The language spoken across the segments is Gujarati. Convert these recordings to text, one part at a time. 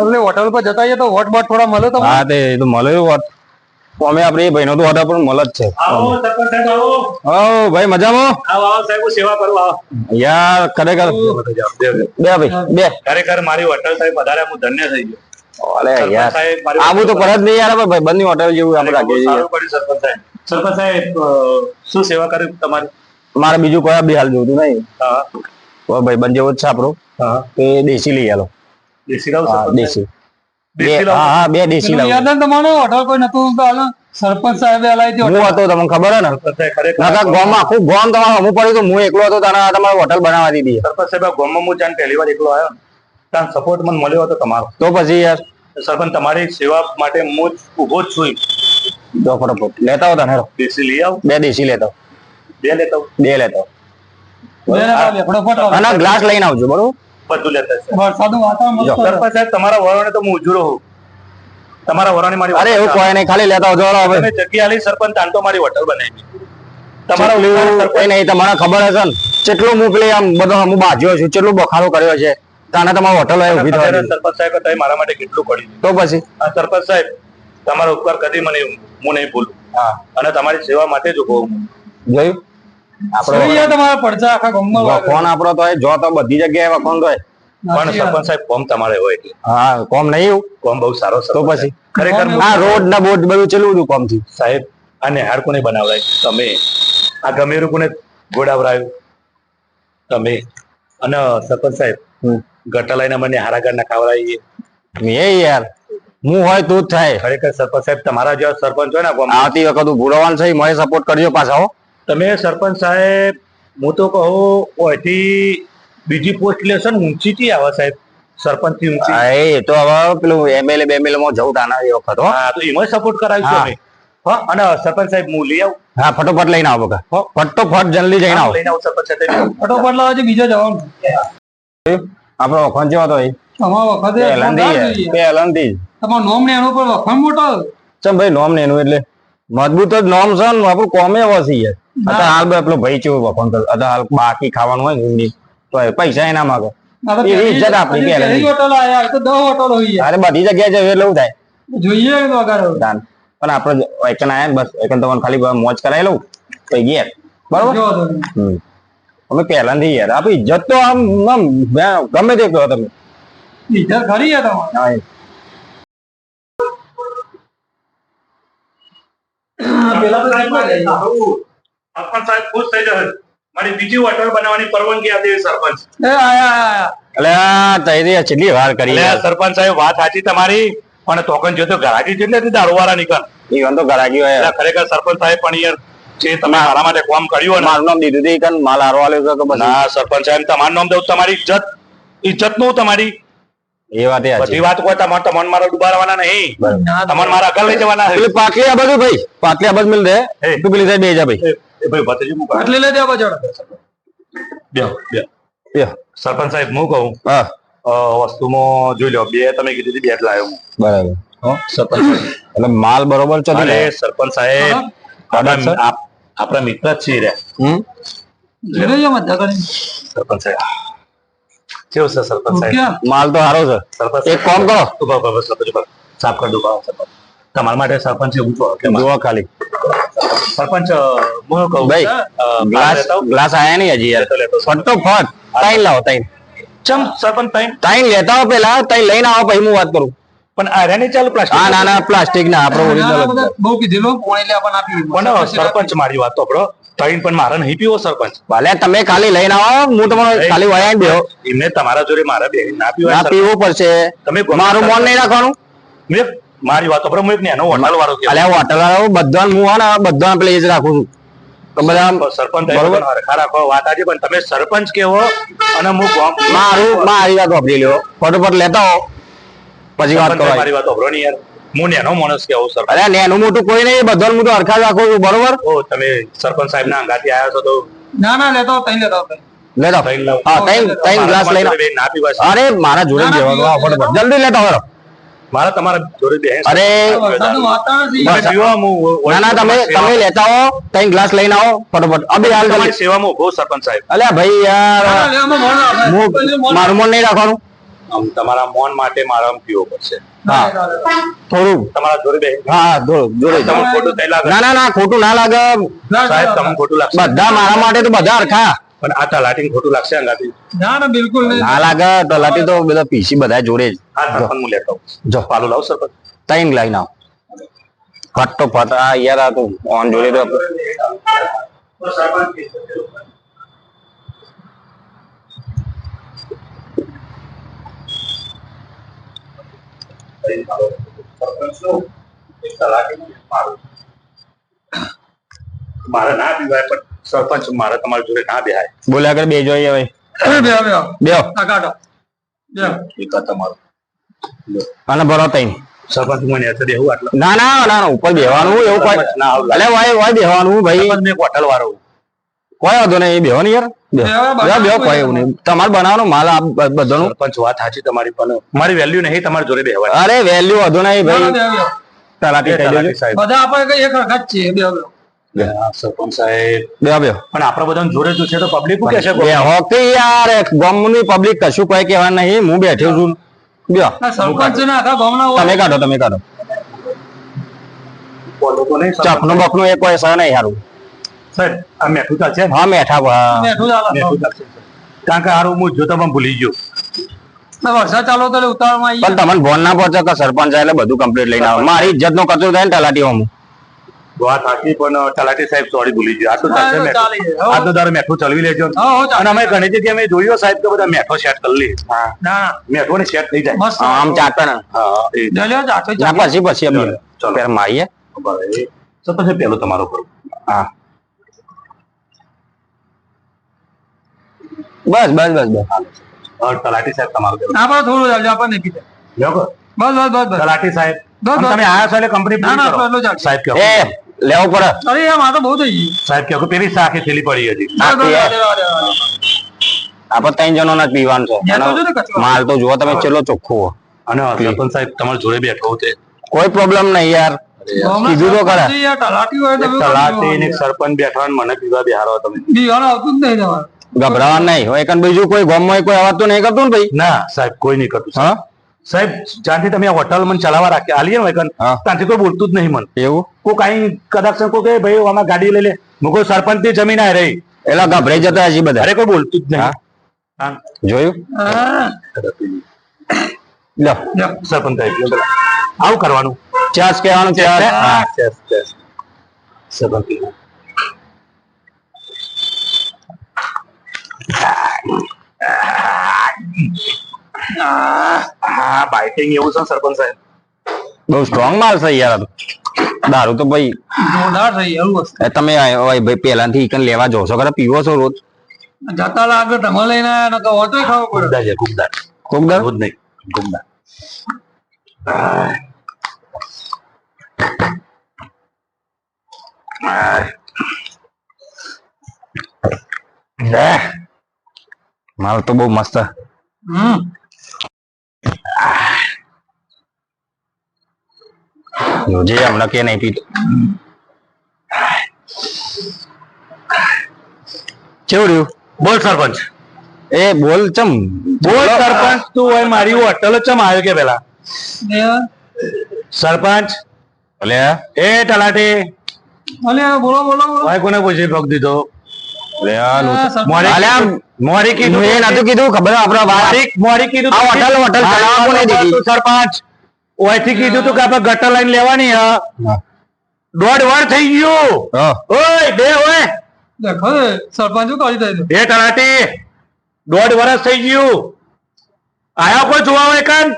એટલે હોટલ પર જતા આવીએ તો વોટ બોટ થોડા મળે તો હા તે તો મળે વોટ અમે આપણે એ ભાઈનો તો ઓર્ડર પણ મળે જ છે. આવો સરપંચ સાહેબ આવો. ઓ ભાઈ મજામાં? આવો આવો સાહેબ સેવા કરું આવો. યાર ખરેખર બે ભાઈ બે. ખરેખર મારી હોટલ સાહેબ વધારે હું ધન્ય થઈ ગયો. અરે યાર આવું તો હોટલ નહીં યાર ભાઈ બંને હોટલ જેવું આપણે રાખીએ છીએ. સરપંચ સાહેબ. સરપંચ સાહેબ શું સેવા કરી તમારી? મારે બીજું કોઈ બી હાલ જોતું નહીં. હા. તો ભાઈ બંધ જેવો જ છે આપણો. હા. એ દેશી લઈ આલો. દેશી. સરપંચ દેશી હા હા બે દેશી લાવ યાદ તમારો હોટલ કોઈ નતું તો હાલો સરપંચ સાહેબે હલાવી હું હતો તમને ખબર હે ને? સરપંચ સાહેબ ખરેખર નકર ગામમાં આખું ગોમ તમારે હમું પડ્યું તો હું એકલો હતો તારા તમારે હોટલ બનાવવા દીધી. સરપંચ સાહેબ ગોમમાં હું જાણ પહેલી વાર એકલો આવ્યો ને, સપોર્ટ મને મળ્યો હતો તમારો. તો પછી યાર? સરપંચ તમારી સેવા માટે હું ઊભો જ છું જો ફટાફટ. લેતા આવો તને. દેશી લઈ આવ. બે દેશી લેતા બે લેતા બે લેતા. અને ગ્લાસ લઈને આવજો બરોબર? બધું લેતા છે વરસાદનું વાતાવરણ સરપંચ સાહેબ તમારા વરોને તો હું ઉજરો હોઉં. તમારા વરોની મારી અરે એવું કોઈ નહીં ખાલી લેતા જોડો હવે. તમે જગ્યા લઈ સરપંચ તાંતો મારી હોટલ બનાવી. તમારા કઈ નહીં તમારે ખબર હશે ને કેટલું હું પેલી આમ બધો હું બાજ્યો છું કેટલું બખારો કર્યો છે તાને તમારી હોટલ આવી ઊભી થવા સરપંચ સાહેબ તમે મારા માટે કેટલું કર્યું. તો પછી? આ સરપંચ સાહેબ તમારો ઉપકાર કદી મને હું નહીં ભૂલું. હા. અને તમારી સેવા માટે જ ઊભો હું જોયું? આપણો જોઈએ તમારા પડચા આખા ગામમાં વાગે. વખોણ આપણો તો જો તો બધી જગ્યાએ વખોણ તો હોય. પણ સરપંચ સાહેબ કોમ તમારે હોય એટલે. હા કોમ નહીં એવું? કોમ બહુ સારો તો પછી? ખરેખર આ રોડ ના બોર્ડ બધું ચેલું કોમથી સાહેબ અને નિહાળ કોને બનાવડાય તમે આ ગમેરું કોને ગોડાવરાયું. તમે અને સરપંચ સાહેબ હમ. ગટા લઈને મને હારાગર ના ખાવડાવીએ એ યાર હું હોય તો જ થાય. ખરેખર સરપંચ સાહેબ તમારા જેવા સરપંચ હોય ને આવતી વખત હું ભૂલવાનું છે મને સપોર્ટ કરજો પાછા હો. તમે સરપંચ સાહેબ હું તો કહું અહીંથી બીજી પોસ્ટ લેશન ઊંચી થી આવે સાહેબ સરપંચથી ઊંચી. હા, એ તો હવે પેલું એમએલએ બેમએલએ માં જવું તાના એ વખત હા. તો એમાં સપોર્ટ કરાવી છે હા. અને સરપંચ સાહેબ હું લઈ આવું. હા ફટોફટ લઈને આવો બકા. હો. ફટોફટ જલ્દી જઈને આવો. લઈને આવો સરપંચ સાહેબ. ફટોફટ લાવો છે બીજો જવાનું. આપણો વખત જેવો તો તમારા વખતે પહેલાંથી પહેલાંથી. તમારું નોમ ને એનું પર વખાણ મોટો. ચમ ભાઈ નોમ ને એનું એટલે. મજબૂત જ નોમ છે ને આપણું કોમે વસી છે. યાર અત્યારે હાલ પેલો ભાઈ ચેવો વખણ કરે. અત્યારે હાલ બાકી ખાવાનું હોય ને એમની તો પૈસા એના માગે. આ એ ઇજ્જત આપણી હજી હોટલ આયા તો દસ હોટલ હોય અરે બધી જગ્યાએ જઈએ એટલે થાય. જોઈએ પણ આપણે એકન આયા ને બસ એકન તમને ખાલી મોજ કરાવી લઉં તો ગયા. બરોબર. અમે પહેલાથી યાર આપણી ઇજ્જત તો આમ ગમે તે કહો તમે. ઇજ્જત ખરી છે તમારે. પેલા તો. સરપંચ સાહેબ ખુશ થઈ જશે. મારી બીજી હોટલ બનાવવાની પરવાનગી આ દેવી સરપંચ. એ એટલે આ વાર કરી સરપંચ સાહેબ વાત સાચી તમારી પણ તોકન જો તો ગરાજી છે દારૂ વાળા નીકળ ઈવન તો ગરાગી હોય. ખરેખર સરપંચ સાહેબ પણ યાર જે તમે મારા માટે કામ કર્યું ને. મારું નામ દીધું હતું કે માલ હારો આલ્યો છે ના સરપંચ સાહેબ તમારું નામ દઉં તમારી ઇજ્જત ઇજ્જતનું તમારી. એ વાત એ બધી વાત કોઈ તમારે તમને મારા ડુબાડવાના નહીં. તમારે મારા આગળ લઈ જવાના પાટલી આ બધું ભાઈ પાટલી આ મિલ દે. તું પેલી સાહેબ બે જા ભાઈ. એ- એ ભાઈ ભત્રીજી મૂકો. આટલી લઈ દેવા જોડે બેહો, બેહો. યો. સરપંચ સાહેબ હું કહું? હા. વસ્તુમાં જોઈ લો બે તમે કીધી હતી બે લાવ્યો હું. બરાબર. સરપંચ એટલે માલ બરોબર છે અરે સરપંચ સાહેબ આપણા સર. આપ- આપણા મિત્ર જ છીએ રે. સરપંચ સાહેબ. કેવું છે સરપંચ સાહેબ? માલ તો સારો છે. સરપંચ એક કામ કરો. ઊભા ઊભા સરપંચ. સાફ કરી દો સરપંચ તમારા માટે સરપંચ એવું છો કે જુઓ ખાલી. સરપંચ હું કહું ભાઈ, ગ્લાસ ગ્લાસ આયા નહીં હજી યાર. ફટો ફટ તાઈ લાવો તાઈ ચમ સરપંચ તાઈ તાઈ લેતા આવો પેલા તાઈ લઈને આવો પછી હું વાત કરું. પણ આ રેની ચાલુ પ્લાસ્ટિક હા ના ના પ્લાસ્ટિક ના આપણો ઓરિજિનલ બહુ કીધેલું પોણી લે આપણને આપી પણ સરપંચ મારી વાત તો આપણો તૈન પણ મારા નહીં પીવો સરપંચ. ભલે તમે ખાલી લઈને આવો હું તમારો ખાલી વયા બેહો. એમને તમારા જોડે મારા બે ના પીવો ના પીવો પડશે. તમે મારું મોન નહીં રાખવાનું. મેં મારી વાત આપણો હું એક નેનો હોટલ વાળો કે અલ્યા હોટલ વાળો બધા હું હા ને બધા પેલે એ જ રાખું છું. તમે બધા સરપંચ બરોબર. બરોબર રાખો વાત આજે પણ તમે સરપંચ કેવો અને હું ગામ- મારું મારી વાત વાપરી લ્યો. ફટોફટ લેતા હો. પછી વાત કરો મારી વાત વાપરો ને યાર. હું નેનો માણસ કેવું સરપંચ. અરે નેનું મોટું કોઈ નહીં બધા હું તો હરખા રાખું છું બરોબર? ઓ તમે સરપંચ સાહેબ ના અંગાથી આવ્યા છો તો ના ના લેતો તઈ લેતો લેતા હા. તઈ તઈ ગ્લાસ લઈને ના પીવા અરે મારા જોડે ના, ના. હા, જલ્દી લેતા આવો મારા તમારા જોડે બે અરે ના ના તમે તમે લેતા આવો ત્રણ ગ્લાસ લઈને આવો ફટોફટ. અબે હાલ તમારી સેવામાં ઊભો સરપંચ સાહેબ. અલ્યા ભાઈ યાર. મારું મન નહીં રાખવાનું. આમ તમારા મોન માટે મારા આમ પીવો પડશે. હા. થોડું. તમારા જોડે બે હા જોડે. ખોટું ના ના ના ખોટું ના લાગે. સાહેબ તમને ખોટું લાગશે. બધા મારા માટે તો બધા હરખા. પણ આ તલાટી ખોટું લાગશે અંગાથી ના ના બિલકુલ ના લાગે તલાટી તો બધા પીસી બધા જોડે જ. આ સરપંચ હું લેતો. જો. પાલું લાવ સરપંચ? તૈન લાઈન આવ. ફટ તો ફટ આ યાર આ તું ઓન જોડે તો. મારે ના પીવાય પણ સરપંચ મારે તમારી જોડે ના બેહાય. બોલે આગળ બે જોઈએ હવે. બે બે. બે. આ કાઢો. બે. એક તમારો. અને ભરો તઈ સરપંચ મને અત્યારે દેવું આટલું. ના ના ના ના ઉપર બેવાનું એવું કોઈ ના અલે વાય વાય બેવાનું ભાઈ. સરપંચ હોટલ વાળો. કોઈ વાંધો નહીં બેહો ને યાર. બેહો. નહીં. તમારે બનાવવાનો માલ બધાનું. સરપંચ વાત સાચી તમારી પણ મારી વેલ્યુ નહીં તમારી જોડે બેહવાની. અરે વેલ્યુ વધુ નહીં ભાઈ. તલાટી એ બધા આપણે કઈ એક સરપંચ સાહેબ. બેહો બેહો પણ આપણા બધાને જોડે જો છે તો પબ્લિક શું કહેશે? બેહો કે યાર ગામની પબ્લિક કશું કોઈ કહેવા નહીં. હું બેઠો છું. બે સરપંચ છે આખા ગામના તમે કાઢો તમે કાઢો. લોકો નહીં એ કોઈ સહ નહીં હારું. સાહેબ આ મેઠું ચાલશે? હા. મેઠા મેઠું ચાલશે કારણ કે હારું હું જોતા પણ ભૂલી ગયો. વરસાદ ચાલો તો ઉતાવળમાં પણ તમને ફોન ના પહોંચે કે સરપંચ એટલે બધું કમ્પ્લીટ લઈને આવો? મારી ઇજ્જત નો કચરો થાય ને તલાટી હું. વાત સાચી પણ તલાટી સાહેબ સોરી ભૂલી ગયો આટલું ચાલશે હા, મેઠું. ચાલી જાય. હો. આજનો દાડો મેઠું ચલવી લેજો હો, હો, ચાલો. અને અમે ઘણી જગ્યાએ અમે જોયું સાહેબ કે બધા મેઠો સેટ કરી લે ના ના મેઠો ને સેટ થઈ જાય મસ્ત આમ ચાટે ને હા એ લે લ્યો, જાતે જ ના ચાલો. પછી પછી અમે ચલો. પેલા મારીએ બરાબર. સરપંચ પેલો તમારો કરું હા બસ બસ બસ બસ હવે તલાટી સાહેબ તમારો પેલો આપણે થોડું ચાલજો આપણને કીધે લ્યો કહો. બસ બસ બસ બસ તલાટી સાહેબ બસ, આમ બસ. તમે આયા છો એટલે કંપની ના ના આપણે એટલું ચાલશે. સાહેબ કહો એ લેવો પડે. અરે એમ આ તો બહુ થઈ ગઈ. સાહેબ કે પેલી સાખે થેલી પડી હતી. આપણે ત્રણ જણો ના પીવાનું છે. માલ તો જુઓ તમે ચેલો ચોખ્ખો. અને સરપંચ સાહેબ તમારા જોડે બેઠો તે કોઈ પ્રોબ્લેમ નહીં યાર. કીધું તો ખરા. સરપંચ છે, તલાટી હોય તો એક તલાટી ને સરપંચ બેઠા મને પીવા બેહારો તમે. બીવાનું આવતું જ નહીં તમારે. ગભરાવા નહીં. હોય કારણ બીજું કોઈ ગામમાં કોઈ અવાજ તો નહીં કરતું ને ભાઈ? ના સાહેબ કોઈ નહીં કરતું હા? સાહેબ જ્યાંથી તમે આ હોટલ મને ચલાવવા રાખ્યા આલીએ વેગન ત્યાંથી કોઈ બોલતું જ નહીં મને. એવું? કોઈ કાંઈ કદાચ કોઈ કે ભાઈ આમાં ગાડી લઈ લે. કોઈ સરપંચની જમીન આ રહી. એટલે ગભરાઈ જતા હજી બધા? અરે કોઈ બોલતું જ નહીં. જોયું? લો. સરપંચ. આવું કરવાનું. ચાસ કહેવાનું ચાસ. સરપંચ સાહેબ. હા બાઇટિંગ એવું છે સરપંચ સાહેબ? બહુ સ્ટ્રોંગ માલ છે યાર તો. દારૂ તો ભાઈ જોરદાર થઈ એવું વસ્તુ. તમે ભાઈ પહેલાથી ઈકન લેવા જો છો ખરા? પીવો છો રોજ? જતા લાગે તમે લઈને આયા નકર ઓટો ખાવો પડે. છે ગુપ્તા કોક રોજ નહીં ગુમદાર માલ તો બહુ મસ્ત. હમ. જોજે હમણાં કે નહીં પીતો. ચેવડ્યું બોલ સરપંચ. એ બોલ ચમ. બોલ સરપંચ તું હોય મારી હોટલ ચમ આવ્યો કે પેલા? સરપંચ. ભલે. એ તલાટી. ભલે બોલો બોલો ભાઈ કોને પૂછી ભગ દીધો. મોરી કીધું એ નતું કીધું ખબર આપડે મોરી મોરી કીધું હોટલ હોટલ ચલાવવા કોને દીધી? તું સરપંચ. ઓયથી કીધું તું કે આપણે ગટર લાઈન લેવાની હા. દોઢ વાર થઈ ગયું. ઓય બે ઓય દેખો ને, સરપંચ શું કરી દે એ તલાટી. દોઢ વર્ષ થઈ ગયું. આયા કોઈ જોવા હોય કાન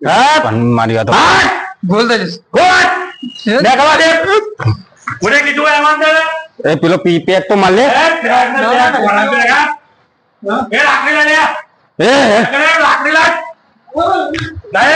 હા? પણ મારી વાત હા? ભૂલ થઈ જશે. કોણ એ બે ખબર દે. મને કીધું એમ અંદર એ પેલો પી પેક તો માલ લે. એ એ લાકડી લે. એ એ, એ લાકડી લે લે